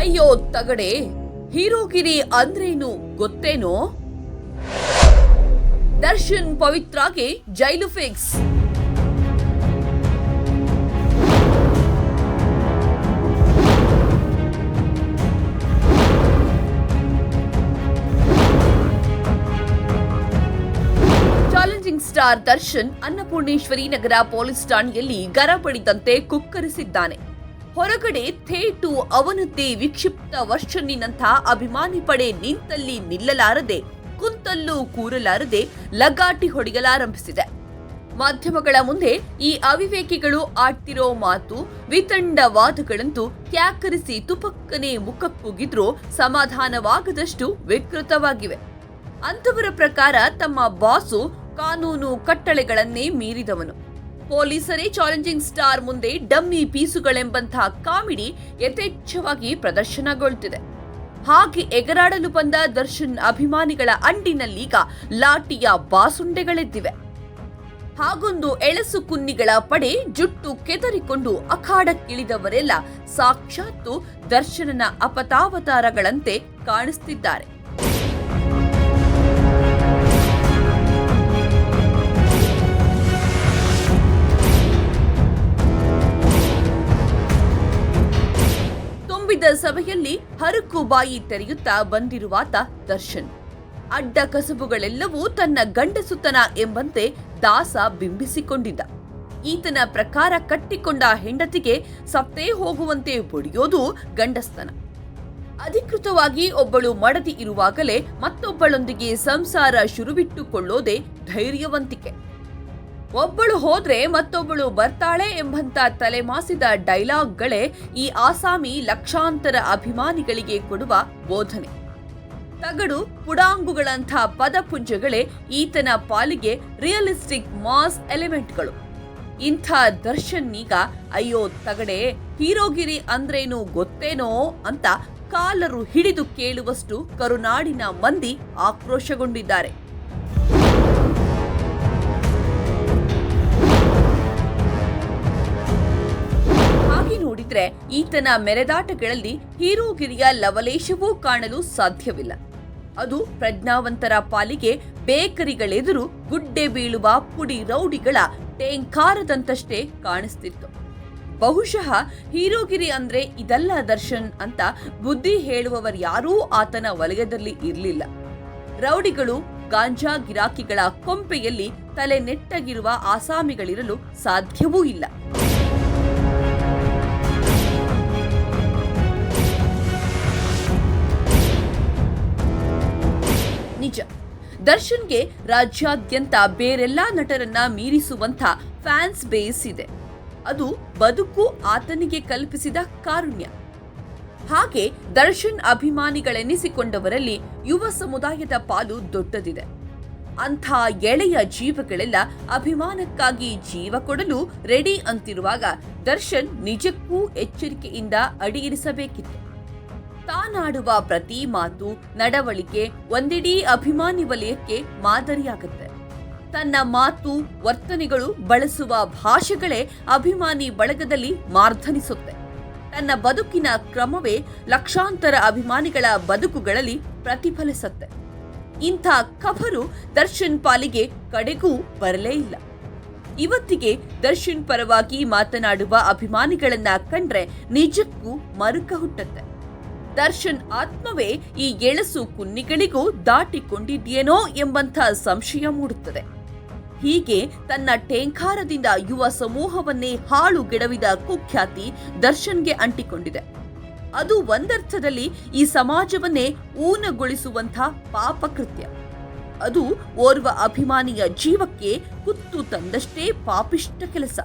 ಅಯ್ಯೋ ತಗಡೆ, ಹೀರೋಗಿರಿ ಅಂದ್ರೇನು ಗೊತ್ತೇನೋ? Darshan ಪವಿತ್ರಾಗೆ jail fix. Challenging star Darshan Annapoorneshwari Nagar police ಠಾಣೆಯಲ್ಲಿ ಗರಬಡಿದಂತೆ ಕುಕ್ಕರಿಸಿದ್ದಾನೆ. ಹೊರಗಡೆ ಥೇಟು ಅವನದ್ದೇ ವಿಕ್ಷಿಪ್ತ ವರ್ಷನ್ನಿನಂಥ ಅಭಿಮಾನಿ ಪಡೆ ನಿಂತಲ್ಲಿ ನಿಲ್ಲಲಾರದೆ, ಕುಂತಲ್ಲೂ ಕೂರಲಾರದೆ ಲಗಾಟಿ ಹೊಡೆಯಲಾರಂಭಿಸಿದೆ. ಮಾಧ್ಯಮಗಳ ಮುಂದೆ ಈ ಅವಿವೇಕಿಗಳು ಆಡ್ತಿರೋ ಮಾತು, ವಿತಂಡವಾದಗಳಂತೂ ಕ್ಯಾಕರಿಸಿ ತುಪಕ್ಕನೆ ಮುಖಕ್ಕುಗಿದ್ರೂ ಸಮಾಧಾನವಾಗದಷ್ಟು ವಿಕೃತವಾಗಿವೆ ಅಂಥವರ ಪ್ರಕಾರ ತಮ್ಮ ಬಾಸು ಕಾನೂನು ಕಟ್ಟಳೆಗಳನ್ನೇ ಮೀರಿದವನು. ಪೊಲೀಸರೇ ಚಾಲೆಂಜಿಂಗ್ ಸ್ಟಾರ್ ಮುಂದೆ ಡಮ್ಮಿ ಪೀಸುಗಳೆಂಬಂತಹ ಕಾಮಿಡಿ ಯಥೇಚ್ಛವಾಗಿ ಪ್ರದರ್ಶನಗೊಳ್ತಿದೆ. ಹಾಗೆ ಎಗರಾಡಲು ಬಂದ ದರ್ಶನ್ ಅಭಿಮಾನಿಗಳ ಅಂಡಿನಲ್ಲೀಗ ಲಾಟಿಯ ಬಾಸುಂಡೆಗಳೆದ್ದಿವೆ. ಹಾಗೊಂದು ಎಳಸು ಕುನ್ನಿಗಳ ಪಡೆ ಜುಟ್ಟು ಕೆದರಿಕೊಂಡು ಅಖಾಡಕ್ಕಿಳಿದವರೆಲ್ಲ ಸಾಕ್ಷಾತ್ತು ದರ್ಶನನ ಅಪತಾವತಾರಗಳಂತೆ ಕಾಣಿಸ್ತಿದ್ದಾರೆ. ಸಭೆಯಲ್ಲಿ ಹರಕು ಬಾಯಿ ತೆರೆಯುತ್ತಾ ಬಂದಿರುವಾತ ದರ್ಶನ್. ಅಡ್ಡ ಕಸಬುಗಳೆಲ್ಲವೂ ತನ್ನ ಗಂಡಸುತನ ಎಂಬಂತೆ ದಾಸ ಬಿಂಬಿಸಿಕೊಂಡಿದ್ದ. ಈತನ ಪ್ರಕಾರ ಕಟ್ಟಿಕೊಂಡ ಹೆಂಡತಿಗೆ ಸತ್ತೇ ಹೋಗುವಂತೆ ಬಡಿಯೋದು ಗಂಡಸ್ತನ. ಅಧಿಕೃತವಾಗಿ ಒಬ್ಬಳು ಮಡದಿ ಇರುವಾಗಲೇ ಮತ್ತೊಬ್ಬಳೊಂದಿಗೆ ಸಂಸಾರ ಶುರುವಿಟ್ಟುಕೊಳ್ಳೋದೇ ಧೈರ್ಯವಂತಿಕೆ. ಒಬ್ಬಳು ಹೋದ್ರೆ ಮತ್ತೊಬ್ಬಳು ಬರ್ತಾಳೆ ಎಂಬಂತ ತಲೆಮಾಸಿದ ಡೈಲಾಗ್ಗಳೇ ಈ ಆಸಾಮಿ ಲಕ್ಷಾಂತರ ಅಭಿಮಾನಿಗಳಿಗೆ ಕೊಡುವ ಬೋಧನೆ. ತಗಡು ಪುಡಾಂಗುಗಳಂಥ ಪದಪುಂಜಗಳೇ ಈತನ ಪಾಲಿಗೆ ರಿಯಲಿಸ್ಟಿಕ್ ಮಾಸ್ ಎಲಿಮೆಂಟ್ಗಳು ಇಂಥ ದರ್ಶನ್ ಈಗ ಅಯ್ಯೋ ತಗಡೆ, ಹೀರೋಗಿರಿ ಅಂದ್ರೇನು ಗೊತ್ತೇನೋ ಅಂತ ಕಾಲರು ಹಿಡಿದು ಕೇಳುವಷ್ಟು ಕರುನಾಡಿನ ಮಂದಿ ಆಕ್ರೋಶಗೊಂಡಿದ್ದಾರೆ. ಹಾಗೆ ಈತನ ಮೆರೆದಾಟಗಳಲ್ಲಿ ಹೀರೋಗಿರಿಯ ಲವಲೇಶವೂ ಕಾಣಲು ಸಾಧ್ಯವಿಲ್ಲ. ಅದು ಪ್ರಜ್ಞಾವಂತರ ಪಾಲಿಗೆ ಬೇಕರಿಗಳೆದುರು ಗುಡ್ಡೆ ಬೀಳುವ ಪುಡಿ ರೌಡಿಗಳ ಟೇಂಕಾರದಂತಷ್ಟೇ ಕಾಣಿಸ್ತಿತ್ತು. ಬಹುಶಃ ಹೀರೋಗಿರಿ ಅಂದ್ರೆ ಇದಲ್ಲ ದರ್ಶನ್ ಅಂತ ಬುದ್ಧಿ ಹೇಳುವವರ್ಯಾರೂ ಆತನ ವಲಯದಲ್ಲಿ ಇರಲಿಲ್ಲ. ರೌಡಿಗಳು ಗಾಂಜಾ ಗಿರಾಕಿಗಳ ಕೊಂಪೆಯಲ್ಲಿ ತಲೆ ನೆಟ್ಟಗಿರುವ ಆಸಾಮಿಗಳಿರಲು ಸಾಧ್ಯವೂ ಇಲ್ಲ. ದರ್ಶನ್ಗೆ ರಾಜ್ಯಾದ್ಯಂತ ಬೇರೆಲ್ಲಾ ನಟರನ್ನ ಮೀರಿಸುವಂತ ಫ್ಯಾನ್ಸ್ ಬೇಸ್ ಇದೆ. ಅದು ಬದುಕು ಆತನಿಗೆ ಕಲ್ಪಿಸಿದ ಕಾರುಣ್ಯ. ಹಾಗೆ ದರ್ಶನ್ ಅಭಿಮಾನಿಗಳೆನಿಸಿಕೊಂಡವರಲ್ಲಿ ಯುವ ಸಮುದಾಯದ ಪಾಲು ದೊಡ್ಡದಿದೆ. ಅಂಥ ಎಳೆಯ ಜೀವಗಳೆಲ್ಲ ಅಭಿಮಾನಕ್ಕಾಗಿ ಜೀವ ಕೊಡಲು ರೆಡಿ ಅಂತಿರುವಾಗ ದರ್ಶನ್ ನಿಜಕ್ಕೂ ಎಚ್ಚರಿಕೆಯಿಂದ ಅಡಿಯಿರಿಸಬೇಕಿತ್ತು ತಾನಾಡುವ ಪ್ರತಿ ಮಾತು, ನಡವಳಿಕೆ ಒಂದಿಡೀ ಅಭಿಮಾನಿ ವಲಯಕ್ಕೆ ಮಾದರಿಯಾಗುತ್ತೆ. ತನ್ನ ಮಾತು, ವರ್ತನೆಗಳು ಬಳಸುವ ಭಾಷೆಗಳೇ ಅಭಿಮಾನಿ ಬಳಗದಲ್ಲಿ ಮಾರ್ಧನಿಸುತ್ತೆ. ತನ್ನ ಬದುಕಿನ ಕ್ರಮವೇ ಲಕ್ಷಾಂತರ ಅಭಿಮಾನಿಗಳ ಬದುಕುಗಳಲ್ಲಿ ಪ್ರತಿಫಲಿಸುತ್ತೆ. ಇಂಥ ಖಬರು ದರ್ಶನ್ ಪಾಲಿಗೆ ಕಡೆಗೂ ಬರಲೇ ಇಲ್ಲ. ಇವತ್ತಿಗೆ ದರ್ಶನ್ ಪರವಾಗಿ ಮಾತನಾಡುವ ಅಭಿಮಾನಿಗಳನ್ನ ಕಂಡ್ರೆ ನಿಜಕ್ಕೂ ಮರುಕ ಹುಟ್ಟತ್ತೆ ದರ್ಶನ್ ಆತ್ಮವೇ ಈ ಎಳಸು ಕುನ್ನಿಗಳಿಗೂ ದಾಟಿಕೊಂಡಿದ್ಯೇನೋ ಎಂಬಂಥ ಸಂಶಯ ಮೂಡುತ್ತದೆ. ಹೀಗೆ ತನ್ನ ಟೇಂಕಾರದಿಂದ ಯುವ ಸಮೂಹವನ್ನೇ ಹಾಳುಗೆಡವಿದ ಕುಖ್ಯಾತಿ ದರ್ಶನ್ಗೆ ಅಂಟಿಕೊಂಡಿದೆ. ಅದು ಒಂದರ್ಥದಲ್ಲಿ ಈ ಸಮಾಜವನ್ನೇ ಊನಗೊಳಿಸುವಂಥ ಪಾಪಕೃತ್ಯ ಅದು ಓರ್ವ ಅಭಿಮಾನಿಯ ಜೀವಕ್ಕೆ ಕುತ್ತು ತಂದಷ್ಟೇ ಪಾಪಿಷ್ಟ ಕೆಲಸ.